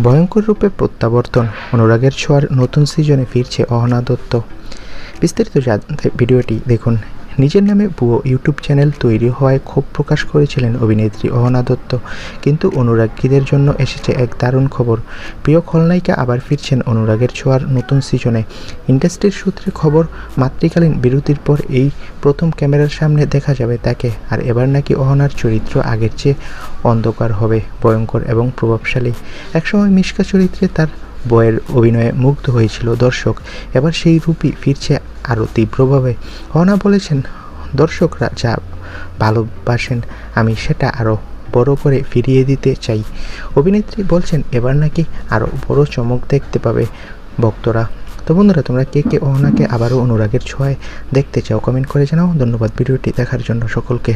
ভয়ঙ্কর রূপে প্রত্যাবর্তন। অনুরাগের ছোঁয়ার নতুন সিজনে ফিরছে অহনা দত্ত বিস্তারিত ভিডিওটি দেখুন। নিজের নামে ভুয়ো ইউটিউব চ্যানেল তৈরি হওয়ায় ক্ষোভ প্রকাশ করেছিলেন অভিনেত্রী অহনা দত্ত। কিন্তু অনুরাগীদের জন্য এসেছে এক দারুণ খবর। প্রিয় খলনায়িকা আবার ফিরছেন অনুরাগের ছোঁয়ার নতুন সিজনে। ইন্ডাস্ট্রির সূত্রে খবর, মাতৃকালীন বিরতির পর এই প্রথম ক্যামেরার সামনে দেখা যাবে তাকে। আর এবার নাকি অহনার চরিত্র আগের চেয়ে অন্ধকার হবে, ভয়ঙ্কর এবং প্রভাবশালী। একসময় মিশকা চরিত্রে তার বইয়ের অভিনয়ে মুগ্ধ হয়েছিল দর্শক। এবার সেই রূপই ফিরছে আরও তীব্রভাবে। অহনা বলেছেন, দর্শকরা যা ভালোবাসেন, আমি সেটা আরও বড় করে ফিরিয়ে দিতে চাই। অভিনেত্রী বলছেন, এবার নাকি আরও বড় চমক দেখতে পাবে ভক্তরা। তো বন্ধুরা, তোমরা কে কে অহনাকে আবারও অনুরাগের ছোঁয়ায় দেখতে চাও কমেন্ট করে জানাও। ধন্যবাদ ভিডিওটি দেখার জন্য সকলকে।